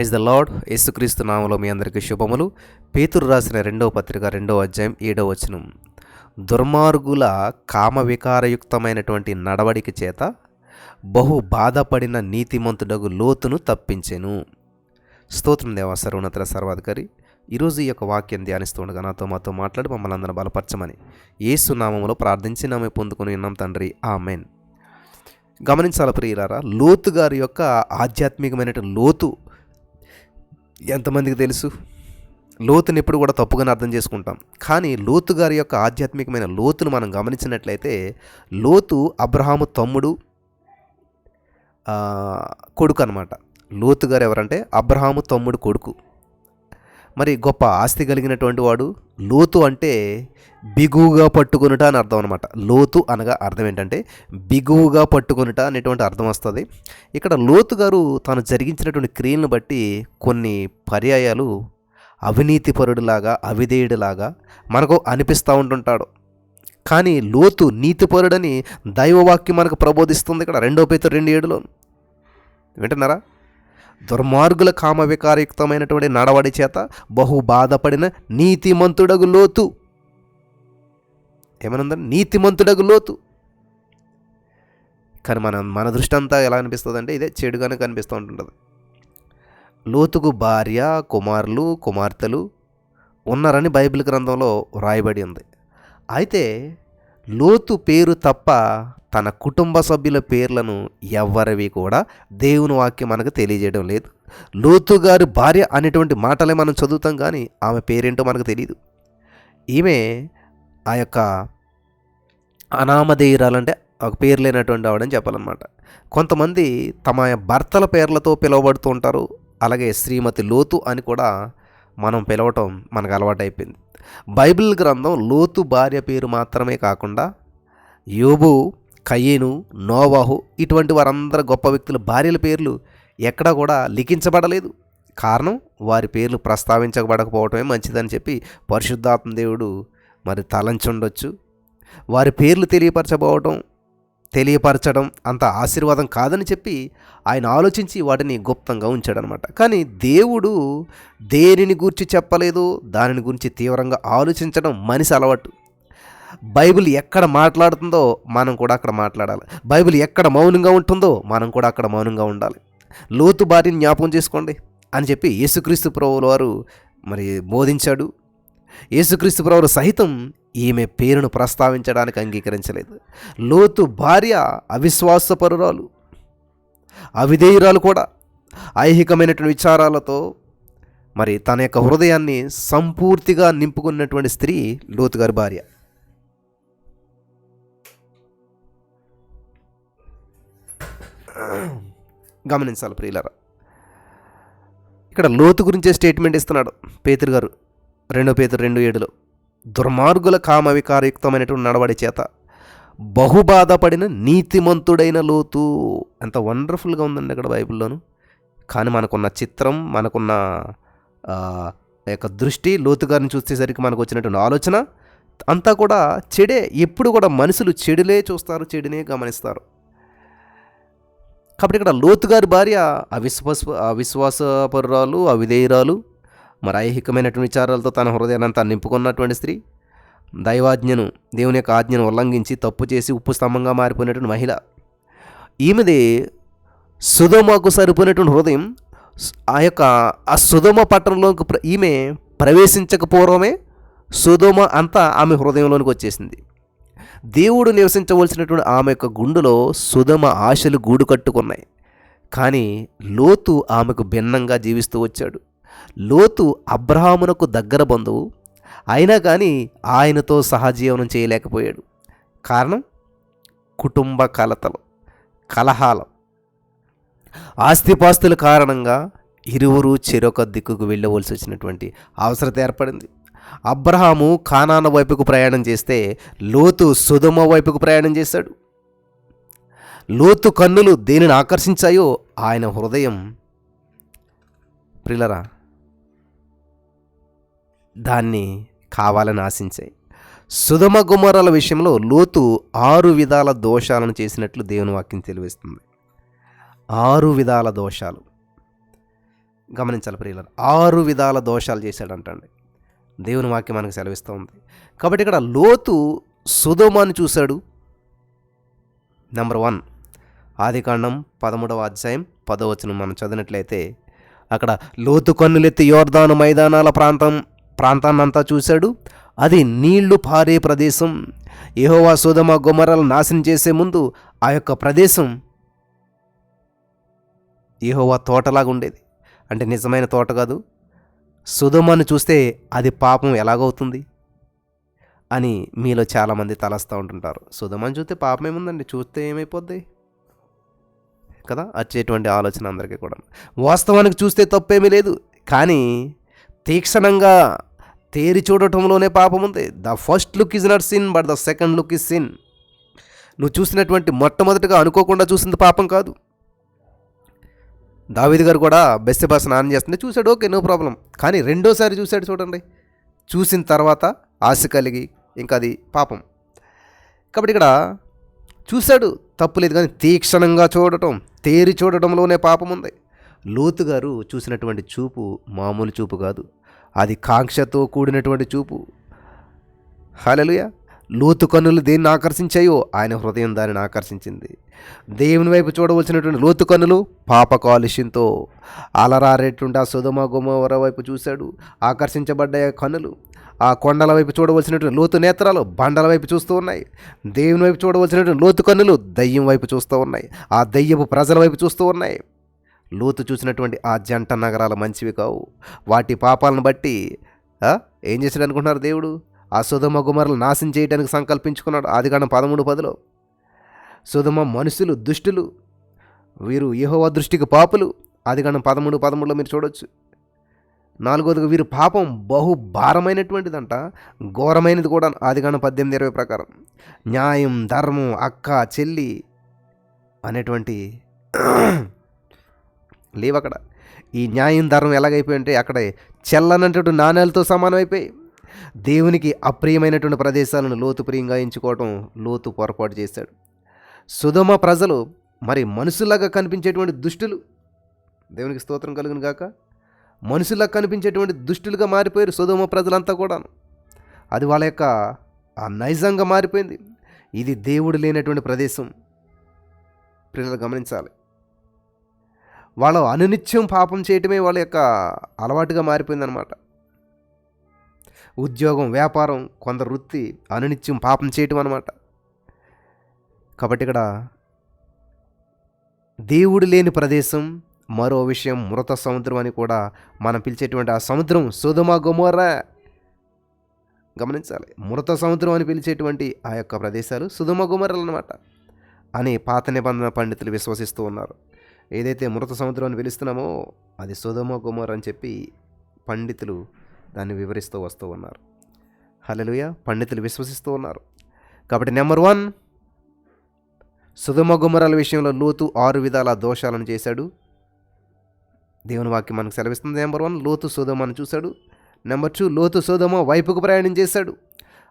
Is the lord. యేసుక్రీస్తు నామలో మీ అందరికీ శుభములు. పేతురు రాసిన రెండవ పత్రిక రెండవ అధ్యాయం ఏడవ వచనం. దుర్మార్గుల కామ వికారయుక్తమైనటువంటి నడవడిక చేత బహు బాధపడిన నీతిమంతుడగు లోతును తప్పించెను. స్తోత్రం దేవ సర్వోన్నతర సర్వాధికారి. ఈరోజు ఈ యొక్క వాక్యం ధ్యానిస్తుండగా నాతో మాతో మాట్లాడి మమ్మల్ని అందరం బలపరచమని ఏసు నామములో ప్రార్థించి నామే పొందుకుని ఉన్నాం తండ్రి. ఆ మెయిన్ గమనించాల ప్రియులారా లోతు గారి యొక్క ఆధ్యాత్మికమైన లోతు ఎంతమందికి తెలుసు? లోతుని ఎప్పుడు కూడా తప్పుగానే అర్థం చేసుకుంటాం. కానీ లోతు గారి యొక్క ఆధ్యాత్మికమైన లోతును మనం గమనించినట్లయితే లోతు అబ్రహాము తమ్ముడు కొడుకు అనమాట లోతు గారు ఎవరంటే అబ్రహాము తమ్ముడు కొడుకు. మరి గొప్ప ఆస్తి కలిగినటువంటి వాడు లోతు అంటే బిగువుగా పట్టుకొనుట అని అర్థం అనమాట లోతు అనగా అర్థం ఏంటంటే బిగువుగా పట్టుకొనుట అనేటువంటి అర్థం వస్తుంది. ఇక్కడ లోతు గారు తాను జరిగించినటువంటి క్రియలను బట్టి కొన్ని పర్యాయాలు అవినీతిపరుడులాగా అవిధేయుడిలాగా మనకు అనిపిస్తూ ఉంటుంటాడు. కానీ లోతు నీతిపరుడని దైవవాక్యం మనకు ప్రబోధిస్తుంది ఇక్కడ రెండో పేతు రెండు ఏడులో. వింటున్నారా? దుర్మార్గుల కామవికారయుక్తమైనటువంటి నడవడి చేత బహు బాధపడిన నీతిమంతుడగు లోతు. ఏమనుందండి నీతిమంతుడగు లోతు. కానీ మన మన దృష్టి అంతా ఎలా అనిపిస్తుంది అంటే ఇదే చెడుగానే కనిపిస్తూ ఉంటుంటుంది. లోతుకు భార్య కుమారులు కుమార్తెలు ఉన్నారని బైబిల్ గ్రంథంలో వ్రాయబడి ఉంది. అయితే లోతు పేరు తప్ప తన కుటుంబ సభ్యుల పేర్లను ఎవ్వరివి కూడా దేవుని వాక్యం మనకు తెలియజేయడం లేదు. లోతు గారి భార్య అనేటువంటి మాటలే మనం చదువుతాం కానీ ఆమె పేరేంటో మనకు తెలియదు ఈమె ఆ యొక్క అనామధేయురాలంటే ఒక పేరు లేనటువంటి ఆవిడని చెప్పాలన్నమాట. కొంతమంది తమ భర్తల పేర్లతో పిలువబడుతూ ఉంటారు. అలాగే శ్రీమతి లోతు అని కూడా మనం పిలవటం మనకు అలవాటు అయిపోయింది బైబిల్ గ్రంథం లోతు భార్య పేరు మాత్రమే కాకుండా యోబు కయ్యేను నోవాహు ఇటువంటి వారందరూ గొప్ప వ్యక్తుల భార్యల పేర్లు ఎక్కడా కూడా లిఖించబడలేదు. కారణం వారి పేర్లు ప్రస్తావించబడకపోవటమే మంచిదని చెప్పి పరిశుద్ధాత్మ దేవుడు మరి తలంచుండొచ్చు. వారి పేర్లు తెలియపరచబోవటం తెలియపరచడం అంత ఆశీర్వాదం కాదని చెప్పి ఆయన ఆలోచించి వాటిని గుప్తంగా ఉంచాడనమాట. కానీ దేవుడు దేనిని గురించి చెప్పలేదు దానిని గురించి తీవ్రంగా ఆలోచించడం మనిషి అలవాటు. బైబిల్ ఎక్కడ మాట్లాడుతుందో మనం కూడా అక్కడ మాట్లాడాలి. బైబిల్ ఎక్కడ మౌనంగా ఉంటుందో మనం కూడా అక్కడ మౌనంగా ఉండాలి. లోతు భార్యని జ్ఞాపకం చేసుకోండి అని చెప్పి యేసుక్రీస్తు ప్రభువుల వారు మరి బోధించాడు. యేసుక్రీస్తు ప్రవరు సహితం ఈమె పేరును ప్రస్తావించడానికి అంగీకరించలేదు. లోతు భార్య అవిశ్వాసపరురాలు అవిధేయురాలు కూడా. ఐహికమైనటువంటి విచారాలతో మరి తన యొక్క హృదయాన్ని సంపూర్తిగా నింపుకున్నటువంటి స్త్రీ లోతు గారి భార్య. గమనించాలి ప్రియులరా. ఇక్కడ లోతు గురించే స్టేట్మెంట్ ఇస్తున్నాడు పేతురు గారు. రెండో పేతురు రెండు ఏడులో. దుర్మార్గుల కామవికారయుక్తమైనటువంటి నడవడి చేత బహుబాధపడిన నీతిమంతుడైన లోతు. ఎంత వండర్ఫుల్గా ఉందండి ఇక్కడ బైబిల్లోను. కానీ మనకున్న చిత్రం మనకున్న యొక్క దృష్టి లోతు గారిని చూసేసరికి మనకు వచ్చినటువంటి ఆలోచన అంతా కూడా చెడే. ఎప్పుడు కూడా మనుషులు చెడులే చూస్తారు చెడునే గమనిస్తారు. కాబట్టి ఇక్కడ లోతు గారి భార్య అవిశ్వాస అవిశ్వాసపరురాలు అవిధేయురాలు మరి ఐహికమైనటువంటి విచారాలతో తన హృదయాన్ని అంతా నింపుకున్నటువంటి స్త్రీ దైవాజ్ఞను దేవుని యొక్క ఆజ్ఞను ఉల్లంఘించి తప్పు చేసి ఉప్పు స్తంభంగా మారిపోయినటువంటి మహిళ. ఈమెది సుధమకు సరిపోయినటువంటి హృదయం ఆ యొక్క ఆ సుధమ పట్టణంలోకి ఈమె ప్రవేశించక పూర్వమే సుధమ అంతా ఆమె హృదయంలోనికి వచ్చేసింది. దేవుడు నివసించవలసినటువంటి ఆమె యొక్క గుండెలో సుధమ ఆశలు గూడు కట్టుకున్నాయి. కానీ లోతు ఆమెకు భిన్నంగా జీవిస్తూ వచ్చాడు. లోతు అబ్రహామునకు దగ్గర బంధువు. అయినా కానీ ఆయనతో సహజీవనం చేయలేకపోయాడు. కారణం? కుటుంబ కలతలు కలహాలం. ఆస్తిపాస్తుల కారణంగా ఇరువురు చెరొక దిక్కుకు వెళ్ళవలసి వచ్చినటువంటి అవసరత ఏర్పడింది. అబ్రహాము కానాన వైపుకు ప్రయాణం చేస్తే లోతు సుధమ వైపుకు ప్రయాణం చేశాడు. లోతు కన్నులు దేనిని ఆకర్షించాయో ఆయన హృదయం. ప్రిలరా దాన్ని కావాలని ఆశించాయి. సుధమ గుమరాల విషయంలో లోతు ఆరు విధాల దోషాలను చేసినట్లు దేవుని వాక్యం తెలివిస్తుంది ఆరు విధాల దోషాలు. గమనించాలి ప్రియుల ఆరు విధాల దోషాలు చేశాడంటండి. దేవుని వాక్యం మనకు సెలవిస్తూ ఉంది. కాబట్టి ఇక్కడ లోతు సుధోమాను చూశాడు. నెంబర్ వన్ ఆదికాండం పదమూడవ అధ్యాయం పదవచనం మనం చదివినట్లయితే అక్కడ లోతు కన్నులెత్తి యోర్దాను మైదానాల ప్రాంతం ప్రాంతాన్నంతా చూశాడు. అది నీళ్ళు పారే ప్రదేశం. యహోవా సుధమ గుమరలు నాశనం చేసే ముందు ఆ యొక్క ప్రదేశం యహోవా తోటలాగా ఉండేది. అంటే నిజమైన తోట కాదు. సుధమను చూస్తే అది పాపం ఎలాగవుతుంది అని మీలో చాలామంది తలస్తూ ఉంటుంటారు. సుధమని చూస్తే పాపం ఏముందండి? చూస్తే ఏమైపోద్ది? కదా? వచ్చేటువంటి ఆలోచన అందరికీ కూడా. వాస్తవానికి చూస్తే తప్పేమీ లేదు. కానీ తీక్షణంగా తేరి చూడటంలోనే పాపం ఉంది. The first look is not sin but the second look is sin నువ్వు చూసినటువంటి మొట్టమొదటిగా అనుకోకుండా చూసింది పాపం కాదు. దావీద్ గారు కూడా బెస్సెబా స్నానం చేస్తుంటే చూశాడు ఓకే నో ప్రాబ్లం. కానీ రెండోసారి చూశాడు చూడండి. చూసిన తర్వాత ఆశ కలిగి ఇంకా అది పాపం. కాబట్టి ఇక్కడ చూశాడు తప్పులేదు కానీ తీక్షణంగా చూడటం తేరి చూడటంలోనే పాపం ఉంది. లోతు గారు చూసినటువంటి చూపు మామూలు చూపు కాదు. అది కాంక్షతో కూడినటువంటి చూపు. హలలుయ లోతు కన్నులు దేన్ని ఆకర్షించాయో ఆయన హృదయం దానిని ఆకర్షించింది. దేవుని వైపు చూడవలసినటువంటి లోతు కన్నులు పాప కాలుష్యంతో అలరారేటుండా సుధమ గుమవర వైపు చూశాడు. ఆకర్షించబడ్డాయి కన్నులు. ఆ కొండల వైపు చూడవలసినటువంటి లోతు నేత్రాలు బండల వైపు చూస్తూ ఉన్నాయి. దేవుని వైపు చూడవలసినటువంటి లోతు కన్నులు దయ్యం వైపు చూస్తూ ఉన్నాయి. ఆ దయ్యపు ప్రజల వైపు చూస్తూ ఉన్నాయి. లోతు చూసినటువంటి ఆ జంట నగరాలు మంచివి కావు. వాటి పాపాలను బట్టి ఏం చేశాడు అనుకుంటున్నారు దేవుడు? ఆ సుధమ గుమరలు నాశనం చేయడానికి సంకల్పించుకున్నాడు. ఆదికాండం పదమూడు పదిలో. సుధమ మనుషులు దుష్టులు వీరు యహోవ దృష్టికి పాపులు. ఆదికాండం పదమూడు పదమూడులో మీరు చూడొచ్చు. నాలుగోదిగా వీరు పాపం బహు భారమైనటువంటిదంట ఘోరమైనది కూడా ఆదికాండం పద్దెనిమిది ఇరవై ప్రకారం. న్యాయం ధర్మం అక్క చెల్లి అనేటువంటి లేవు అక్కడ ఈ న్యాయం ధర్మం ఎలాగైపోయింటే అక్కడ చెల్లనటువంటి నాణ్యాలతో సమానమైపోయి దేవునికి అప్రియమైనటువంటి ప్రదేశాలను లోతు ప్రియంగా ఎంచుకోవటం లోతు పొరపాటు చేశాడు. సుధమ ప్రజలు మరి మనుషులాగా కనిపించేటువంటి దుష్టులు. దేవునికి స్తోత్రం కలుగును గాక. మనుషులాగా కనిపించేటువంటి దుష్టులుగా మారిపోయారు సుధమ ప్రజలంతా కూడాను. అది వాళ్ళ యొక్క ఆ నైజంగా మారిపోయింది. ఇది దేవుడు లేనటువంటి ప్రదేశం. ప్రజలు గమనించాలి. వాళ్ళు అనునిత్యం పాపం చేయటమే వాళ్ళ యొక్క అలవాటుగా మారిపోయిందనమాట ఉద్యోగం వ్యాపారం కొందరు వృత్తి అనునిత్యం పాపం చేయటం అనమాట కాబట్టి ఇక్కడ దేవుడు లేని ప్రదేశం మరో విషయం మృత సముద్రం అని కూడా మనం పిలిచేటువంటి ఆ సముద్రం సుధమ గుమోరా గమనించాలి. మృత సముద్రం అని పిలిచేటువంటి ఆ యొక్క ప్రదేశాలు సుధమ గుమరలు అనమాట అని పాత నిబంధన పండితులు విశ్వసిస్తూ ఉన్నారు. ఏదైతే మృత సముద్రం అని పిలుస్తున్నామో అది సుధమ గుమార్ అని చెప్పి పండితులు దాన్ని వివరిస్తూ వస్తూ ఉన్నారు. హలలుయ పండితులు విశ్వసిస్తూ ఉన్నారు. కాబట్టి నెంబర్ వన్ సుధమ గుమరాల విషయంలో లోతు ఆరు విధాల దోషాలను చేశాడు. దేవుని వాక్యం మనకు సెలవిస్తుంది. నెంబర్ వన్ లోతు సుధమను చూశాడు. నెంబర్ టూ లోతు సుధమ వైపుకు ప్రయాణం చేశాడు.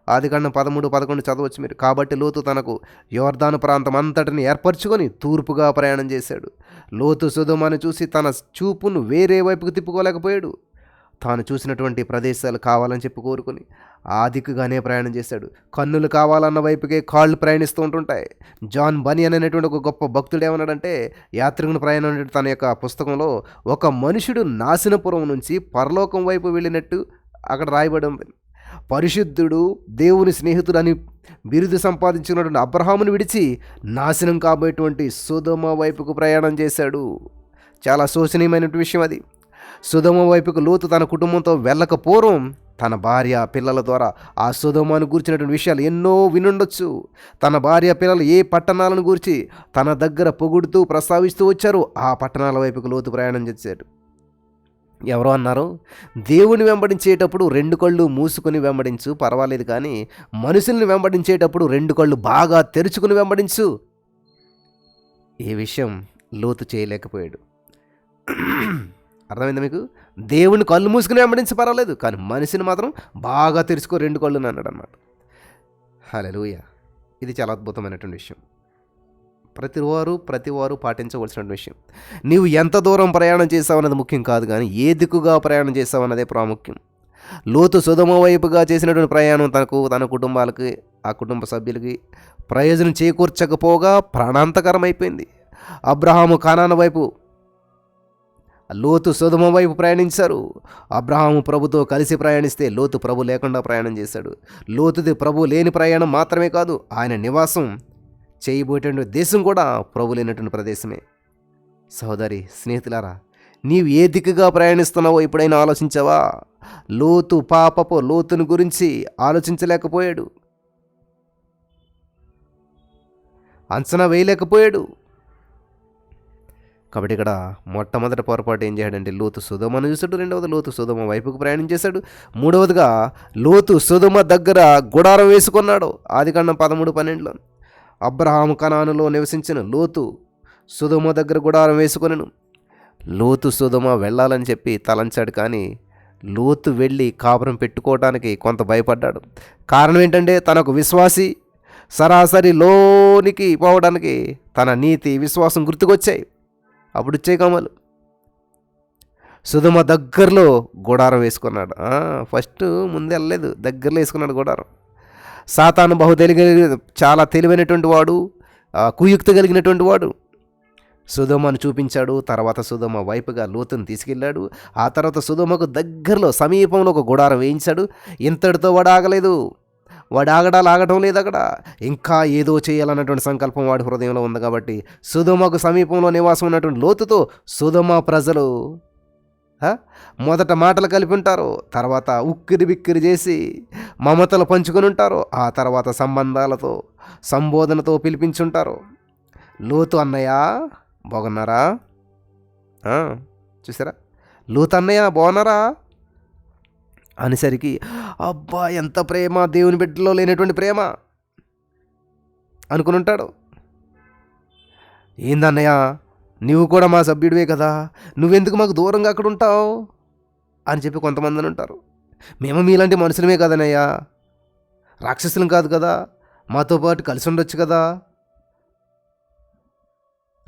ఆదికాండం పదమూడు పదకొండు చదవచ్చు మీరు. కాబట్టి లోతు తనకు యోర్దాను ప్రాంతం అంతటిని ఏర్పరచుకొని తూర్పుగా ప్రయాణం చేశాడు. లోతు సుధుమని చూసి తన చూపును వేరే వైపుకు తిప్పుకోలేకపోయాడు. తాను చూసినటువంటి ప్రదేశాలు కావాలని చెప్పి కోరుకుని ఆ దిక్కుగానే ప్రయాణం చేశాడు. కన్నులు కావాలన్న వైపుకే కాళ్ళు ప్రయాణిస్తూ ఉంటుంటాయి. జాన్ బనియన్ అనేటువంటి ఒక గొప్ప భక్తుడు ఏమన్నాడంటే యాత్రికుని ప్రయాణం తన యొక్క పుస్తకంలో ఒక మనుషుడు నాశనపురం నుంచి పరలోకం వైపు వెళ్ళినట్టు అక్కడ రాయబడి ఉంది. పరిశుద్ధుడు దేవుని స్నేహితుడు అని బిరుదు సంపాదించినటువంటి అబ్రహామును విడిచి నాశనం కాబోయేటువంటి సుధమ వైపుకు ప్రయాణం చేశాడు. చాలా శోచనీయమైనటువంటి విషయం అది. సుధమ వైపుకు లోతు తన కుటుంబంతో వెళ్ళక పూర్వం తన భార్య పిల్లల ద్వారా ఆ సుధమాను గూర్చినటువంటి విషయాలు ఎన్నో వినుండొచ్చు. తన భార్య పిల్లలు ఏ పట్టణాలను గూర్చి తన దగ్గర పొగుడుతూ ప్రస్తావిస్తూ వచ్చారో ఆ పట్టణాల వైపుకు లోతు ప్రయాణం చేశాడు. ఎవరో అన్నారు. దేవుని వెంబడించేటప్పుడు రెండు కళ్ళు మూసుకొని వెంబడించు పర్వాలేదు కానీ మనుషుల్ని వెంబడించేటప్పుడు రెండు కళ్ళు బాగా తెరుచుకుని వెంబడించు. ఈ విషయం లోతు చేయలేకపోయాడు. అర్థమైందా మీకు? దేవుని కళ్ళు మూసుకుని వెంబడించి పర్వాలేదు కానీ మనిషిని మాత్రం బాగా తెరుచుకో రెండు కళ్ళు అన్నాడు అనమాట హలో ఇది చాలా అద్భుతమైనటువంటి విషయం. ప్రతివారు ప్రతివారు పాటించవలసిన విషయం. నీవు ఎంత దూరం ప్రయాణం చేసావన్నది ముఖ్యం కాదు కానీ ఏ దిక్కుగా ప్రయాణం చేసావన్నదే ప్రాముఖ్యం. లోతు సుధమ వైపుగా చేసినటువంటి ప్రయాణం తనకు తన కుటుంబాలకి ఆ కుటుంబ సభ్యులకి ప్రయోజనం చేకూర్చకపోగా ప్రాణాంతకరమైపోయింది. అబ్రహాము కానాన వైపు లోతు సుధమ వైపు ప్రయాణించారు. అబ్రహాము ప్రభుతో కలిసి ప్రయాణిస్తే లోతు ప్రభు లేకుండా ప్రయాణం చేశాడు. లోతుది ప్రభు లేని ప్రయాణం మాత్రమే కాదు ఆయన నివాసం చేయబోయేటువంటి దేశం కూడా ప్రభు లేనటువంటి ప్రదేశమే. సహోదరి స్నేహితులారా నీవు ఏ దిక్కుగా ప్రయాణిస్తున్నావో ఎప్పుడైనా ఆలోచించావా? లోతు పాపపు లోతుని గురించి ఆలోచించలేకపోయాడు. అంచనా వేయలేకపోయాడు. కాబట్టి ఇక్కడ మొట్టమొదటి పొరపాటు ఏం చేయడంటే లోతు సుధమను చూశాడు రెండవది లోతు సుధమ వైపుకు ప్రయాణం చేశాడు మూడవదిగా లోతు సుధమ దగ్గర గుడారం వేసుకున్నాడు. ఆది పదమూడు పన్నెండులో. అబ్రహాము కణానులో నివసించిన లోతు సుధమ దగ్గర గుడారం వేసుకొనెను. లోతు సుధమ వెళ్ళాలని చెప్పి తలంచాడు కానీ లోతు వెళ్ళి కాపురం పెట్టుకోవటానికి కొంత భయపడ్డాడు. కారణం ఏంటంటే తనకు విశ్వాసి సరాసరి లోనికి పోవడానికి తన నీతి విశ్వాసం గుర్తుకొచ్చాయి. అప్పుడు వచ్చే కమలు సుధమ దగ్గరలో గుడారం వేసుకున్నాడు. ఫస్ట్ ముందే వెళ్ళలేదు దగ్గరలో వేసుకున్నాడు గుడారం. సాతాను బహు తెలివి చాలా తెలివైనటువంటి వాడు కుయుక్తి కలిగినటువంటి వాడు. సుధమను చూపించాడు తర్వాత సుధమ వైపుగా లోతును తీసుకెళ్ళాడు. ఆ తర్వాత సుధమకు దగ్గరలో సమీపంలో ఒక గుడారం వేయించాడు. ఇంతటితో వాడు ఆగలేదు. వాడు ఆగడాలు ఆగటం లేదు అక్కడ. ఇంకా ఏదో చేయాలన్నటువంటి సంకల్పం వాడి హృదయంలో ఉంది కాబట్టి సుధమకు సమీపంలో నివాసం ఉన్నటువంటి లోతుతో సుధమ ప్రజలు మొదట మాటలు కలిపి ఉంటారు తర్వాత ఉక్కిరి బిక్కిరి చేసి మమతలు పంచుకొని ఉంటారు ఆ తర్వాత సంబంధాలతో సంబోధనతో పిలిపించుంటారు లోతు అన్నయ్య బాగున్నారా? చూసారా? లోతు అన్నయ్య బాగున్నారా? అనేసరికి అబ్బా ఎంత ప్రేమ దేవుని బిడ్డలో లేనటువంటి ప్రేమ అనుకుని ఉంటాడు. ఏందన్నయ్య? నువ్వు కూడా మా సభ్యుడివే కదా. నువ్వెందుకు మాకు దూరంగా అక్కడ ఉంటావు? అని చెప్పి కొంతమంది ఉంటారు మేము మీలాంటి మనుషులమే కదనయ్యా. రాక్షసులం కాదు కదా. మాతో పాటు కలిసి ఉండొచ్చు కదా.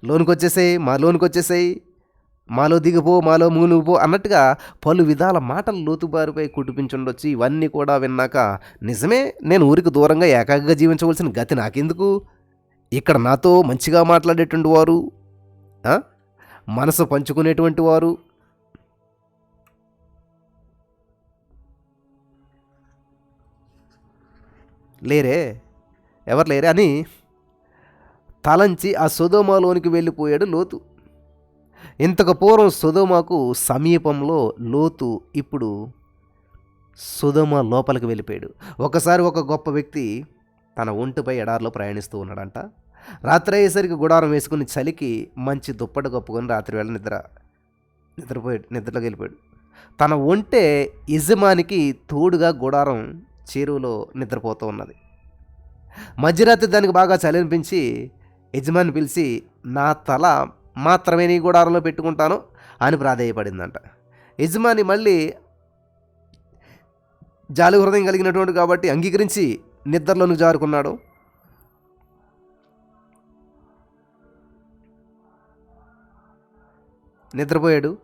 లోనికి వచ్చేసాయి మా లోనికి వచ్చేసాయి మాలో దిగిపో మాలో మూనుగుపో అన్నట్టుగా పలు విధాల మాటలు లోతుబారిపై కుటిపించుండొచ్చు ఇవన్నీ కూడా విన్నాక నిజమే నేను ఊరికి దూరంగా ఏకాగ్రగా జీవించవలసిన గతి నాకెందుకు? ఇక్కడ నాతో మంచిగా మాట్లాడేటువంటి వారు మనసు పంచుకునేటువంటి వారు? లేరే? ఎవరు లేరే? అని తలంచి ఆ సుధోమాలోనికి వెళ్ళిపోయాడు లోతు. ఇంతకు పూర్వం సుధోమాకు సమీపంలో లోతు ఇప్పుడు సుధోమ లోపలికి వెళ్ళిపోయాడు. ఒకసారి ఒక గొప్ప వ్యక్తి తన ఒంటిపై ఎడారిలో ప్రయాణిస్తూ ఉన్నాడంట. రాత్రి అయ్యేసరికి గుడారం వేసుకుని చలికి మంచి దుప్పటి కప్పుకొని రాత్రి వేళ నిద్ర నిద్రపోయాడు నిద్రలోకి వెళ్ళిపోయాడు. తన ఒంటే యజమానికి తోడుగా గుడారం చెరువులో నిద్రపోతూ ఉన్నది. మధ్యరాత్రి దానికి బాగా చలి అనిపించి యజమాని పిలిచి నా తల మాత్రమే నీ గుడారంలో పెట్టుకుంటాను అని ప్రాధేయపడిందంట. యజమాని మళ్ళీ జాలి హృదయం కలిగినటువంటి కాబట్టి అంగీకరించి నిద్రలోనికి జారుకున్నాడు. నిద్రపోయాడు.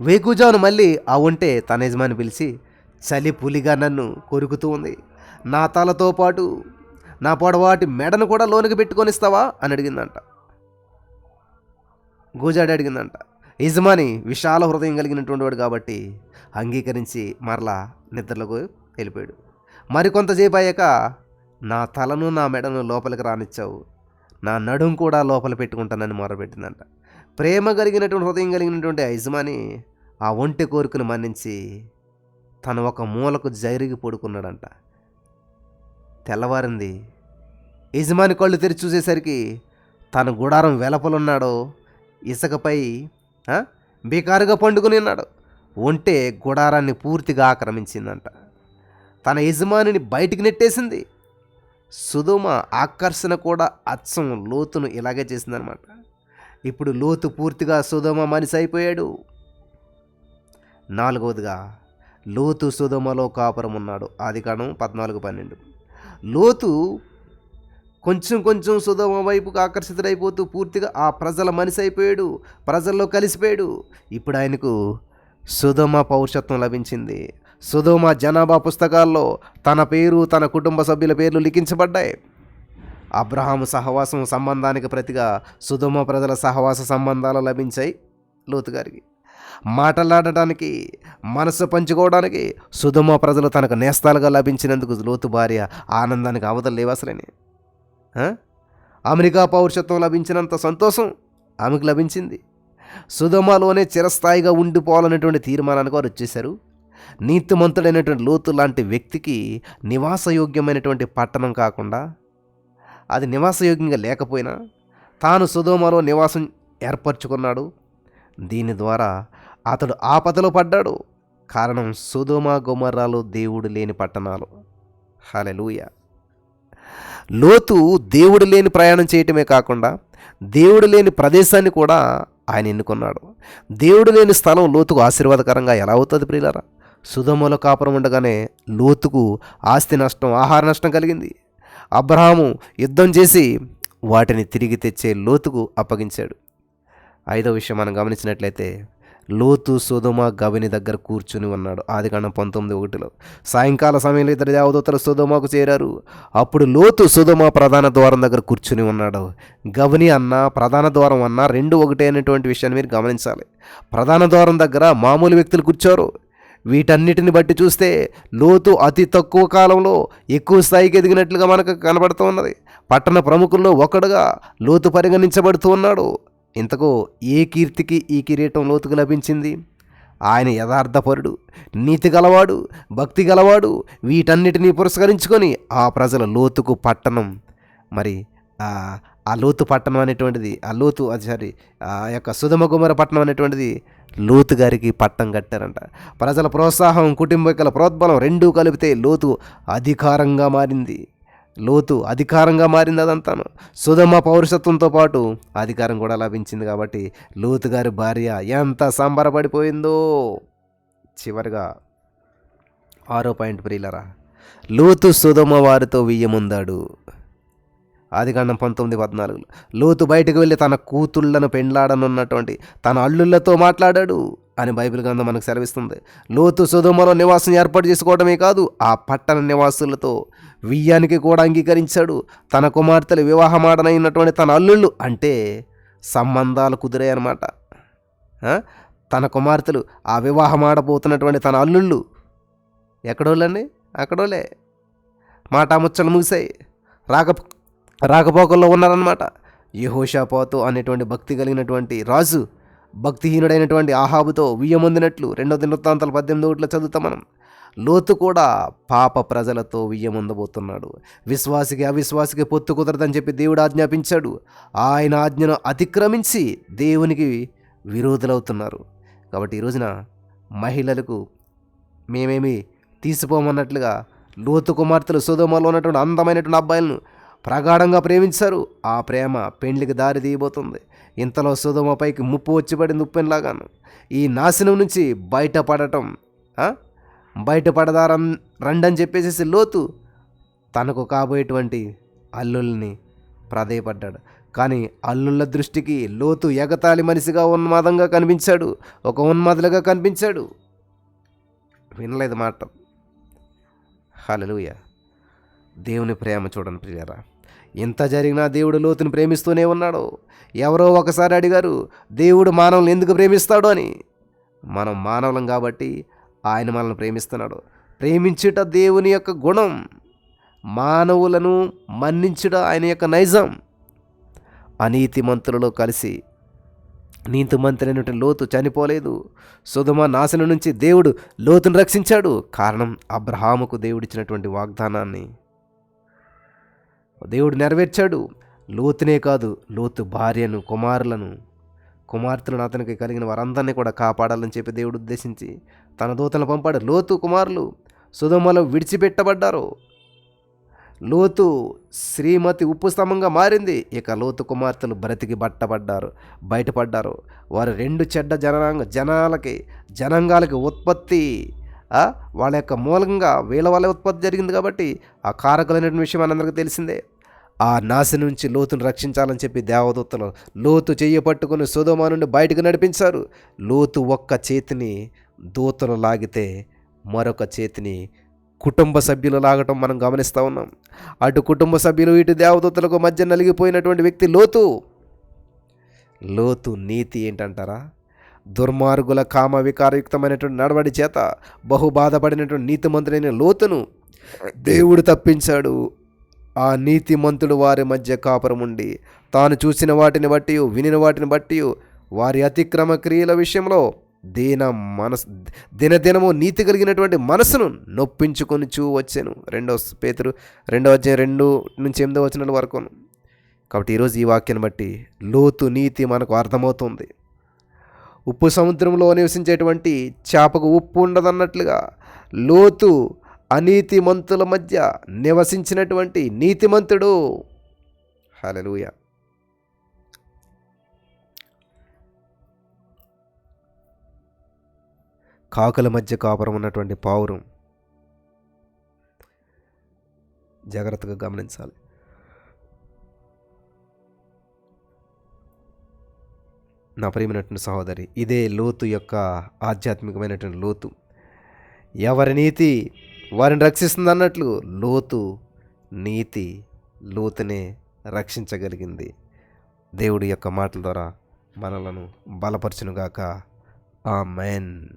వేకుజాను మళ్ళీ ఆ ఉంటే తన యజమాని పిలిచి చలి పులిగా నన్ను కొరుకుతూ ఉంది. నా తలతో పాటు నా పొడవాటి మెడను కూడా లోనికి పెట్టుకొని ఇస్తావా? అని అడిగిందంట. గూజాడి అడిగిందంట. యజమాని విశాల హృదయం కలిగినటువంటి వాడు కాబట్టి అంగీకరించి మరలా నిద్రలోకి వెళ్ళిపోయాడు. మరికొంతసేపు అయ్యాక నా తలను నా మెడను లోపలికి రానిచ్చావు. నా నడుం కూడా లోపల పెట్టుకుంటానని మొరపెట్టిందంట. ప్రేమ కలిగినటువంటి హృదయం కలిగినటువంటి యజమాని ఆ ఒంటె కోరికను మన్నించి తను ఒక మూలకు జరిగి పడుకున్నాడంట. తెల్లవారింది యజమాని కళ్ళు తెరిచి చూసేసరికి తన గుడారం వెలపలున్నాడో. ఇసుకపై బికారుగా పండుకుని ఉన్నాడు. ఒంటే గుడారాన్ని పూర్తిగా ఆక్రమించిందంట. తన యజమానిని బయటికి నెట్టేసింది. సుధుమ ఆకర్షణ కూడా అచ్చం లోతును ఇలాగే చేసిందనమాట ఇప్పుడు లోతు పూర్తిగా సుధుమ మనిషి అయిపోయాడు. నాలుగవదిగా లోతు సుధమలో కాపురం ఉన్నాడు. ఆది కాండం పద్నాలుగు పన్నెండు. లోతు కొంచెం కొంచెం సుధమ వైపుకు ఆకర్షితుడైపోతూ పూర్తిగా ఆ ప్రజల మనిషి అయిపోయాడు. ప్రజల్లో కలిసిపోయాడు. ఇప్పుడు ఆయనకు సుధమ పౌరుషత్వం లభించింది. సుధోమ జనాభా పుస్తకాల్లో తన పేరు తన కుటుంబ సభ్యుల పేర్లు లిఖించబడ్డాయి. అబ్రహాము సహవాసం సంబంధానికి ప్రతిగా సుధోమ ప్రజల సహవాస సంబంధాలు లభించాయి లోతు గారికి. మాట్లాడటానికి మనసు పంచుకోవడానికి సుధుమ ప్రజలు తనకు నేస్తాలుగా లభించినందుకు లోతు భార్య ఆనందానికి అవతలు లేవసలేని అమెరికా పౌరుషత్వం లభించినంత సంతోషం ఆమెకు లభించింది. సుధమలోనే చిరస్థాయిగా ఉండిపోవాలనేటువంటి తీర్మానానికి వారు వచ్చేశారు. నీతిమంతుడైనటువంటి లోతు లాంటి వ్యక్తికి నివాసయోగ్యమైనటువంటి పట్టణం కాకుండా అది నివాసయోగ్యంగా లేకపోయినా తాను సుధోమలో నివాసం ఏర్పరచుకున్నాడు. దీని ద్వారా అతడు ఆపదలో పడ్డాడు. కారణం సుధోమ గుమర్రాలు దేవుడు లేని పట్టణాలు. హలెలూయ లోతు దేవుడు లేని ప్రయాణం చేయటమే కాకుండా దేవుడు లేని ప్రదేశాన్ని కూడా ఆయన ఎన్నుకున్నాడు. దేవుడు లేని స్థలం లోతుకు ఆశీర్వాదకరంగా ఎలా అవుతుంది ప్రియులరా? సుధముల కాపురం ఉండగానే లోతుకు ఆస్తి నష్టం ఆహార నష్టం కలిగింది. అబ్రహాము యుద్ధం చేసి వాటిని తిరిగి తెచ్చే లోతుకు అప్పగించాడు. ఐదో విషయం మనం గమనించినట్లయితే లోతు సుధుమ గవిని దగ్గర కూర్చుని ఉన్నాడు. ఆదికాండం పంతొమ్మిది ఒకటిలో సాయంకాల సమయంలో ఇద్దరు దేవదూతలు సుధుమకు చేరారు. అప్పుడు లోతు సుధుమ ప్రధాన ద్వారం దగ్గర కూర్చుని ఉన్నాడు. గవిని అన్న ప్రధాన ద్వారం అన్న రెండు ఒకటే అనేటువంటి విషయాన్ని మీరు గమనించాలి. ప్రధాన ద్వారం దగ్గర మామూలు వ్యక్తులు కూర్చోరు. వీటన్నిటిని బట్టి చూస్తే లోతు అతి తక్కువ కాలంలో ఎక్కువ స్థాయికి ఎదిగినట్లుగా మనకు కనబడుతూ ఉన్నది. పట్టణ ప్రముఖుల్లో ఒకడుగా లోతు పరిగణించబడుతూ ఉన్నాడు. ఇంతకు ఏ కీర్తికి ఈ కిరీటం లోతుకు లభించింది? ఆయన యథార్థపరుడు నీతి గలవాడు భక్తి గలవాడు వీటన్నిటినీ పురస్కరించుకొని ఆ ప్రజల లోతుకు పట్టణం. మరి ఆ లోతు పట్టణం అనేటువంటిది ఆ లోతు అది సారీ ఆ యొక్క సుధమ కుమార పట్టణం అనేటువంటిది లోతు గారికి పట్టం కట్టారంట. ప్రజల ప్రోత్సాహం కుటుంబీకుల ప్రోద్బలం రెండూ కలిపితే లోతు అధికారంగా మారింది. లోతు అధికారంగా మారింది అదంతాను. సుధమ పౌరుషత్వంతో పాటు అధికారం కూడా లభించింది కాబట్టి లోతు గారి భార్య ఎంత సంబరపడిపోయిందో చివరిగా ఆరో పాయింట్ ప్రియులరా లోతు సుధమ వారితో వియ్యముందాడు. ఆదికాండం పంతొమ్మిది పద్నాలుగులో. లోతు బయటకు వెళ్ళి తన కూతుళ్ళను పెండ్లాడనున్నటువంటి తన అల్లుళ్ళతో మాట్లాడాడు అని బైబిల్ గ్రంథం మనకు సెలవిస్తుంది. లోతు సుధుమలో నివాసం ఏర్పాటు చేసుకోవడమే కాదు ఆ పట్టణ నివాసులతో వియ్యానికి కూడా అంగీకరించాడు. తన కుమార్తెలు వివాహమాడనైనటువంటి తన అల్లుళ్ళు అంటే సంబంధాలు కుదిరాయన్నమాట తన కుమార్తెలు ఆ వివాహమాడబోతున్నటువంటి తన అల్లుళ్ళు ఎక్కడోళ్ళండి? అక్కడోలే మాట ముచ్చలు ముగిసాయి. రాక రాకపోకల్లో ఉన్నారనమాట యహోషాపోతు అనేటువంటి భక్తి కలిగినటువంటి రాజు భక్తిహీనుడైనటువంటి ఆహాబుతో వియ్యముందినట్లు రెండో దినవృత్తాంతాలు పద్దెనిమిది ఒకటిలో చదువుతాం మనం. లోతు కూడా పాప ప్రజలతో వియ్యముందబోతున్నాడు. విశ్వాసికి అవిశ్వాసికి పొత్తు కుదరదని చెప్పి దేవుడు ఆజ్ఞాపించాడు. ఆయన ఆజ్ఞను అతిక్రమించి దేవునికి విరోధులవుతున్నారు. కాబట్టి ఈ రోజున మహిళలకు మేమేమి తీసిపోమన్నట్లుగా లోతు కుమార్తెలు సుధమలో ఉన్నటువంటి అందమైనటువంటి అబ్బాయిలను ప్రగాఢంగా ప్రేమించారు. ఆ ప్రేమ పెండ్లికి దారి తీయబోతుంది. ఇంతలో సుధమపైకి ముప్పు వచ్చి పడింది ఉప్పెనలాగాను ఈ నాశనం నుంచి బయటపడటం బయటపడదారం రండని చెప్పేసి లోతు తనకు కాబోయేటువంటి అల్లుల్ని ప్రాధేయపడ్డాడు కానీ అల్లుళ్ళ దృష్టికి లోతు ఎగతాళి మనిషిగా ఉన్మాదంగా కనిపించాడు. ఒక ఉన్మాదులుగా కనిపించాడు. వినలేదు మాట. హలలుయా దేవుని ప్రేమ చూడండి ప్రియారా ఎంత జరిగినా దేవుడు లోతుని ప్రేమిస్తూనే ఉన్నాడు. ఎవరో ఒకసారి అడిగారు దేవుడు మానవులను ఎందుకు ప్రేమిస్తాడు? అని. మనం మానవులం కాబట్టి ఆయన మనల్ని ప్రేమిస్తున్నాడు. ప్రేమించుట దేవుని యొక్క గుణం. మానవులను మన్నించుట ఆయన యొక్క నైజం. అనీతిమంతులలో కలిసి నీతిమంతులైనటువంటి లోతు చనిపోలేదు. సుధమ నాశనం నుంచి దేవుడు లోతును రక్షించాడు. కారణం అబ్రహాముకు దేవుడిచ్చినటువంటి వాగ్దానాన్ని. దేవుడు నెరవేర్చాడు. లోతునే కాదు లోతు భార్యను కుమారులను. కుమార్తెలను అతనికి కలిగిన వారందరినీ కూడా కాపాడాలని చెప్పి దేవుడు ఉద్దేశించి తన దూతలను పంపాడు. లోతు కుమారులు సుధమలో విడిచిపెట్టబడ్డారు. లోతు శ్రీమతి ఉప్పు స్తంభంగా మారింది. ఇక లోతు కుమార్తెలు బ్రతికి బట్టబడ్డారు బయటపడ్డారు. వారు రెండు చెడ్డ జనాంగ జనాలకి జనాంగాలకి ఉత్పత్తి వాళ్ళ యొక్క మూలంగా వీళ్ళ వల్ల ఉత్పత్తి జరిగింది కాబట్టి ఆ కారకులైనటువంటి విషయం మనందరికీ తెలిసిందే. ఆ నాశ నుంచి లోతును రక్షించాలని చెప్పి దేవదూతలు లోతు చెయ్యి పట్టుకుని సుధోమా నుండి బయటకు నడిపించారు. లోతు ఒక్క చేతిని దూతలు లాగితే మరొక చేతిని కుటుంబ సభ్యులు లాగటం మనం గమనిస్తూ ఉన్నాం. అటు కుటుంబ సభ్యులు ఇటు దేవదూతలకు మధ్య నలిగిపోయినటువంటి వ్యక్తి లోతు. లోతు నీతి ఏంటంటారా? దుర్మార్గుల కామ వికారయుక్తమైనటువంటి నడవడి చేత బహు బాధపడినటువంటి నీతిమంతుడైన లోతును దేవుడు తప్పించాడు. ఆ నీతిమంతుడు వారి మధ్య కాపురం ఉండి తాను చూసిన వాటిని బట్టి వినిన వాటిని బట్టి వారి అతిక్రమ క్రియల విషయంలో దీన మనసు దినదినము నీతి కలిగినటువంటి మనసును నొప్పించుకొని చూ వచ్చాను. రెండో పేతురు రెండో అధ్యాయం రెండు నుంచి ఎనిమిదో వచ్చిన వరకు కాబట్టి ఈరోజు ఈ వాక్యాన్ని బట్టి లోతు నీతి మనకు అర్థమవుతుంది. ఉప్పు సముద్రంలో నివసించేటువంటి చేపకు ఉప్పు ఉండదన్నట్లుగా లోతు అనీతిమంతుల మధ్య నివసించినటువంటి నీతిమంతుడు. హలలుయ కాకుల మధ్య కాపురం ఉన్నటువంటి పావురం. జాగ్రత్తగా గమనించాలి. నా ప్రియమైనటువంటి సహోదరి ఇదే లోతు యొక్క ఆధ్యాత్మికమైనటువంటి లోతు. ఎవరి నీతి వారిని రక్షిస్తుంది అన్నట్లు లోతు నీతి లోతునే రక్షించగలిగింది. దేవుడి యొక్క మాటల ద్వారా మనలను బలపరచునుగాక. ఆ మెన్